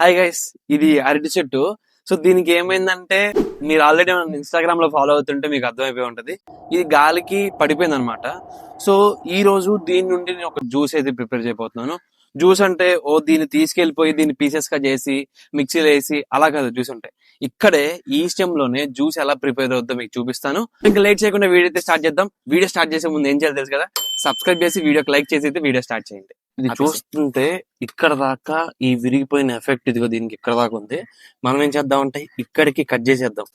Hi guys ఇది అరటి చెట్టు. సో దీనికి ఏమైందంటే మీరు ఆల్రెడీ మనం ఇన్స్టాగ్రామ్లో ఫాలో అవుతుంటే మీకు అర్థమైపోయి ఉంటది. ఇది గాలికి పడిపోయింది అనమాట సో ఈ రోజు దీని నుండి నేను ఒక జ్యూస్ అయితే ప్రిపేర్ చేయబోతున్నాను. జ్యూస్ అంటే ఓ దీన్ని తీసుకెళ్ళిపోయి దీన్ని పీసెస్గా చేసి మిక్సీలో వేసి అలా కాదు జ్యూస్ ఉంటాయి ఇక్కడే ఈ స్టెమ్లోనే జ్యూస్ ఎలా ప్రిపేర్ అవుతుందో మీకు చూపిస్తాను. ఇంకా లేట్ చేయకుండా వీడియో అయితే స్టార్ట్ చేద్దాం. వీడియో స్టార్ట్ చేసే ముందు ఏం చేయాలి తెలుసు కదా? సబ్స్క్రైబ్ చేసి వీడియోకి లైక్ చేసి అయితే వీడియో స్టార్ట్ చేయండి. ఇది. చూస్తుంటే ఇక్కడ దాకా ఈ విరిగిపోయిన ఎఫెక్ట్ ఇదిగో దీనికి ఇక్కడ దాకా ఉంది మనం ఏం చేద్దాం అంటే ఇక్కడికి కట్ చేసేద్దాం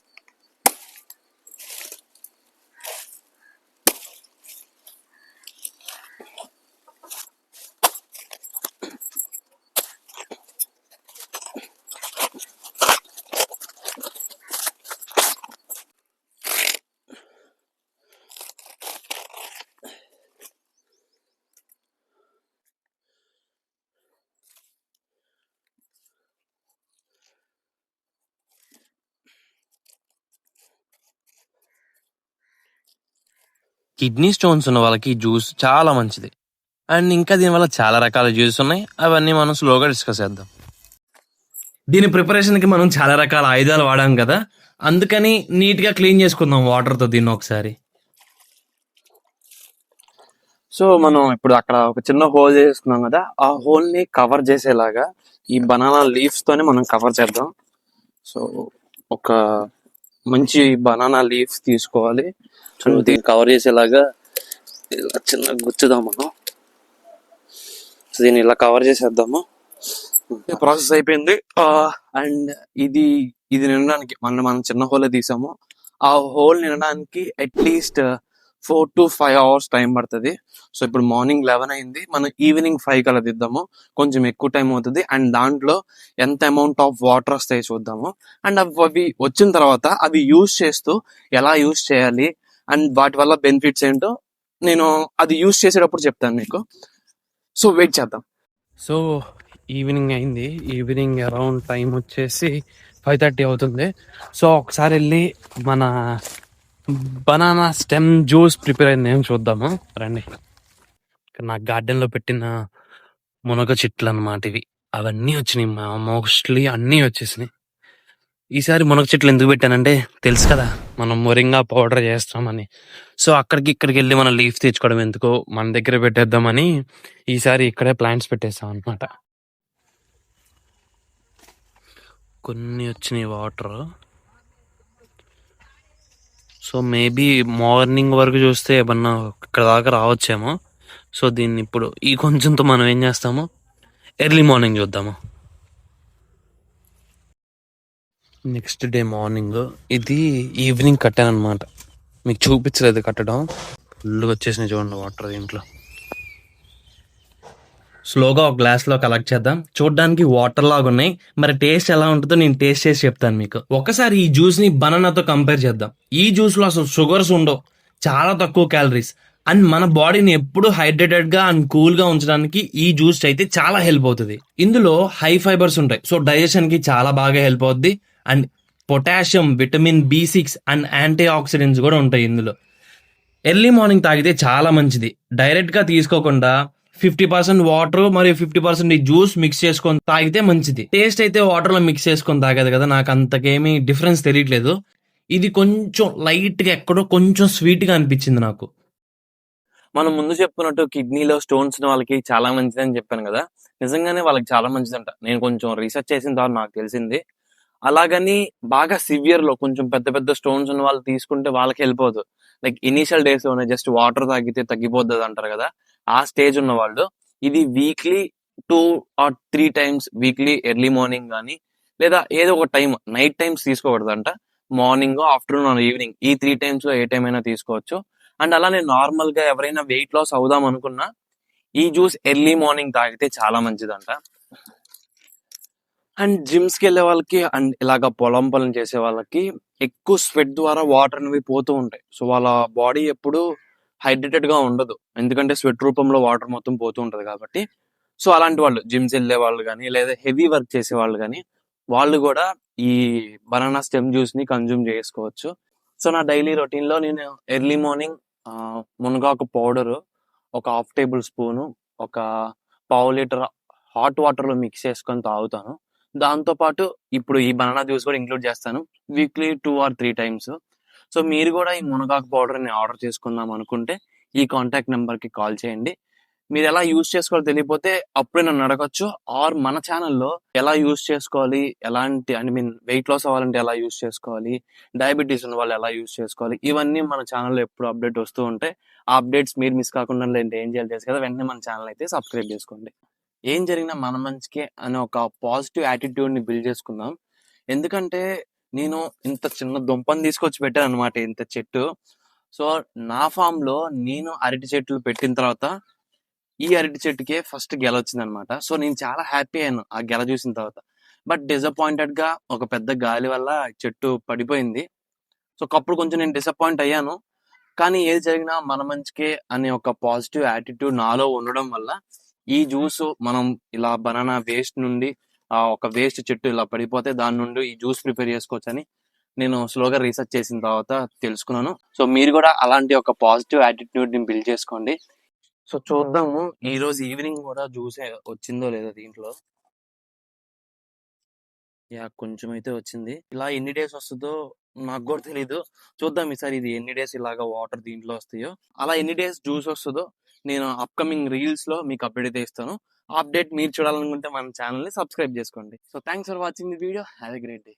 కిడ్నీ స్టోన్స్ ఉన్న వాళ్ళకి ఈ జ్యూస్ చాలా మంచిది. అండ్ ఇంకా దీనివల్ల చాలా రకాల జ్యూస్ ఉన్నాయి. అవన్నీ మనం స్లోగా డిస్కస్ చేద్దాం. దీని ప్రిపరేషన్కి మనం చాలా రకాల ఆయుధాలు వాడాం కదా. అందుకని నీట్గా క్లీన్ చేసుకుందాం వాటర్తో దీన్ని ఒకసారి. సో మనం ఇప్పుడు అక్కడ ఒక చిన్న హోల్ చేసుకున్నాం కదా. ఆ హోల్ని కవర్ చేసేలాగా ఈ బనానా లీవ్స్ తోనే మనం కవర్ చేద్దాం. సో ఒక మంచి బనానా లీవ్స్ తీసుకోవాలి. సో దీన్ని కవర్ చేసేలాగా ఇలా చిన్న గుచ్చుదాం మనం దీన్ని ఇలా కవర్ చేసేద్దాము. ప్రాసెస్ అయిపోయింది. అండ్ ఇది ఇది నిండడానికి మనం మనం చిన్న హోల్ తీసాము. ఆ hole నిండడానికి at least four to five hours time పడుతుంది. సో ఇప్పుడు మార్నింగ్ లెవెన్ అయింది. మనం ఈవినింగ్ ఫైవ్ కల్లా దిద్దాము. కొంచెం ఎక్కువ టైం అవుతుంది. అండ్ దాంట్లో ఎంత అమౌంట్ ఆఫ్ వాటర్ వస్తాయి చూద్దాము. అండ్ అవి వచ్చిన తర్వాత అవి యూజ్ చేస్తూ ఎలా యూజ్ చేయాలి అండ్ వాటి వల్ల బెనిఫిట్స్ ఏంటో నేను అది యూజ్ చేసేటప్పుడు చెప్తాను మీకు. సో వెయిట్ చేద్దాం. సో ఈవినింగ్ అయింది. ఈవినింగ్ అరౌండ్ టైం వచ్చేసి ఫైవ్ థర్టీ అవుతుంది. సో ఒకసారి వెళ్ళి మన బనానా స్టెమ్ జ్యూస్ ప్రిపేర్ అయింది. ఏం చూద్దాము? రండి. నా గార్డెన్లో పెట్టిన మునగ చెట్లు అన్నమాట ఇవి. అవన్నీ వచ్చినాయి. మోస్ట్లీ అన్నీ వచ్చేసినాయి. ఈసారి మునగ చెట్లు ఎందుకు పెట్టానంటే తెలుసు కదా మనం మొరింగా పౌడర్ చేస్తామని. సో అక్కడికి ఇక్కడికి వెళ్ళి మనం లీఫ్ తెచ్చుకోవడం ఎందుకో మన దగ్గర పెట్టేద్దామని ఈసారి ఇక్కడే ప్లాంట్స్ పెట్టేస్తాం అనమాట కొన్ని వచ్చినాయి వాటర్ సో మేబీ మార్నింగ్ వరకు చూస్తే ఏమన్నా ఇక్కడ దాకా రావచ్చేమో. సో దీన్ని ఇప్పుడు ఈ కొంచెంతో మనం ఏం చేస్తాము? ఎర్లీ మార్నింగ్ చూద్దాము. నెక్స్ట్ డే మార్నింగ్ ఇది ఈవినింగ్ కట్టాను అనమాట మీకు చూపించలేదు కట్టడం. ఫుల్గా వచ్చేసినాయి చూడండి వాటర్ దీంట్లో. స్లోగా ఒక గ్లాస్లో కలెక్ట్ చేద్దాం. చూడడానికి వాటర్ లాగా ఉన్నాయి మరి టేస్ట్ ఎలా ఉంటుందో నేను టేస్ట్ చేసి చెప్తాను మీకు. ఒకసారి ఈ జ్యూస్ని బనానాతో కంపేర్ చేద్దాం. ఈ జ్యూస్లో అసలు షుగర్స్ ఉండవు. చాలా తక్కువ క్యాలరీస్. అండ్ మన బాడీని ఎప్పుడు హైడ్రేటెడ్గా అండ్ కూల్గా ఉంచడానికి ఈ జ్యూస్ అయితే చాలా హెల్ప్ అవుతుంది. ఇందులో హై ఫైబర్స్ ఉంటాయి. సో డైజెషన్కి చాలా బాగా హెల్ప్ అవుతుంది and potassium vitamin B six and antioxidants కూడా ఉంటాయి ఇందులో. ఎర్లీ మార్నింగ్ తాగితే చాలా మంచిది. డైరెక్ట్గా తీసుకోకుండా ఫిఫ్టీ పర్సెంట్ వాటర్ మరియు ఫిఫ్టీ పర్సెంట్ ఈ జ్యూస్ మిక్స్ చేసుకొని తాగితే మంచిది. టేస్ట్ అయితే వాటర్లో మిక్స్ చేసుకొని తాగదు కదా నాకు అంతకేమీ డిఫరెన్స్ తెలియట్లేదు. ఇది కొంచెం లైట్గా ఎక్కడో కొంచెం స్వీట్గా అనిపించింది నాకు. మనం ముందు చెప్పుకున్నట్టు కిడ్నీలో స్టోన్స్ వాళ్ళకి చాలా మంచిది అని చెప్పాను కదా. నిజంగానే వాళ్ళకి చాలా మంచిదంట. నేను కొంచెం రీసెర్చ్ చేసిన తర్వాత నాకు తెలిసింది. అలాగని బాగా సివియర్లో కొంచెం పెద్ద పెద్ద స్టోన్స్ ఉన్న వాళ్ళు తీసుకుంటే వాళ్ళకి వెళ్ళిపోదు లైక్ ఇనీషియల్ డేస్లోనే జస్ట్ వాటర్ తాగితే తగ్గిపోద్ది అంటారు కదా. ఆ స్టేజ్ ఉన్న వాళ్ళు ఇది weekly two or three times weekly early morning కానీ లేదా ఏదో ఒక time night times తీసుకోకూడదంట. Morning afternoon evening. ఈ త్రీ టైమ్స్లో ఏ టైం అయినా తీసుకోవచ్చు. అండ్ అలానే నార్మల్గా ఎవరైనా వెయిట్ లాస్ అవుదాం అనుకున్నా ఈ జ్యూస్ ఎర్లీ మార్నింగ్ తాగితే చాలా మంచిదంట. అండ్ జిమ్స్కి వెళ్ళే వాళ్ళకి అండ్ ఇలాగ పొలం పొలం చేసే వాళ్ళకి ఎక్కువ స్వెట్ ద్వారా వాటర్ అనేవి పోతూ ఉంటాయి. సో వాళ్ళ బాడీ ఎప్పుడు హైడ్రేటెడ్గా ఉండదు. ఎందుకంటే స్వెట్ రూపంలో వాటర్ మొత్తం పోతూ ఉంటది కాబట్టి. సో అలాంటి వాళ్ళు జిమ్స్ వెళ్ళే వాళ్ళు కానీ లేదా హెవీ వర్క్ చేసే వాళ్ళు కానీ వాళ్ళు కూడా ఈ బనానా స్టెమ్ జ్యూస్ని కన్జ్యూమ్ చేసుకోవచ్చు. సో నా డైలీ రొటీన్లో నేను ఎర్లీ మార్నింగ్ మునగాకు పౌడర్ ఒక హాఫ్ టేబుల్ స్పూను ఒక పావు లీటర్ హాట్ వాటర్లో మిక్స్ చేసుకొని తాగుతాను. దాంతో పాటు ఇప్పుడు ఈ బనానా జ్యూస్ కూడా ఇంక్లూడ్ చేస్తాను. Weekly two or three times. So మీరు కూడా ఈ మునగాకు పౌడర్ని ఆర్డర్ చేసుకుందాం అనుకుంటే ఈ కాంటాక్ట్ నెంబర్కి కాల్ చేయండి. మీరు ఎలా యూజ్ చేసుకోవాలో తెలియపోతే అప్పుడే నన్ను అడగచ్చు. ఆర్ మన ఛానల్లో ఎలా యూజ్ చేసుకోవాలి? ఎలాంటి ఐ మీన్ వెయిట్ లాస్ అవ్వాలంటే ఎలా యూజ్ చేసుకోవాలి? డయాబెటీస్ ఉన్న వాళ్ళు ఎలా యూజ్ చేసుకోవాలి? ఇవన్నీ మన ఛానల్లో ఎప్పుడు అప్డేట్ వస్తూ ఉంటాయి ఆ అప్డేట్స్ మీరు మిస్ కాకుండా లేదంటే ఏం చేయాలి తెలుసు కదా వెంటనే మన ఛానల్ అయితే సబ్స్క్రైబ్ చేసుకోండి. ఏం జరిగినా మన మంచికే అనే ఒక పాజిటివ్ యాటిట్యూడ్ని బిల్డ్ చేసుకుందాం. ఎందుకంటే నేను ఇంత చిన్న దుంపని తీసుకొచ్చి పెట్టాను అనమాట ఇంత చెట్టు. సో నా ఫామ్లో నేను అరటి చెట్లు పెట్టిన తర్వాత ఈ అరటి చెట్టుకే ఫస్ట్ గెల వచ్చింది అనమాట సో నేను చాలా హ్యాపీ అయ్యాను ఆ గెల చూసిన తర్వాత. బట్ డిసప్పాయింటెడ్గా ఒక పెద్ద గాలి వల్ల చెట్టు పడిపోయింది. సో అప్పుడు కొంచెం నేను డిసప్పాయింట్ అయ్యాను. కానీ ఏది జరిగినా మన మంచికే అనే ఒక పాజిటివ్ యాటిట్యూడ్ నాలో ఉండడం వల్ల ఈ జ్యూస్ మనం ఇలా బనానా వేస్ట్ నుండి ఆ ఒక వేస్ట్ చెట్టు ఇలా పడిపోతే దాని నుండి ఈ జ్యూస్ ప్రిపేర్ చేసుకోవచ్చు అని నేను స్లోగా రీసెర్చ్ చేసిన తర్వాత తెలుసుకున్నాను. సో మీరు కూడా అలాంటి ఒక పాజిటివ్ యాటిట్యూడ్ని బిల్డ్ చేసుకోండి. సో చూద్దాము. ఈ రోజు ఈవినింగ్ కూడా జ్యూస్ వచ్చిందో లేదో దీంట్లో. యా కొంచెం అయితే వచ్చింది. ఇలా ఎన్ని డేస్ వస్తుందో నాకు కూడా తెలీదు. చూద్దాం ఈసారి ఇది ఎన్ని డేస్ ఇలాగా వాటర్ దీంట్లో వస్తాయో. అలా ఎన్ని డేస్ జ్యూస్ వస్తుందో నేను అప్కమింగ్ రీల్స్లో మీకు అప్డేట్ అయితే ఇస్తాను అప్డేట్ మీరు చూడాలనుకుంటే మన ఛానల్ని సబ్స్క్రైబ్ చేసుకోండి. So thanks for watching the video have a great day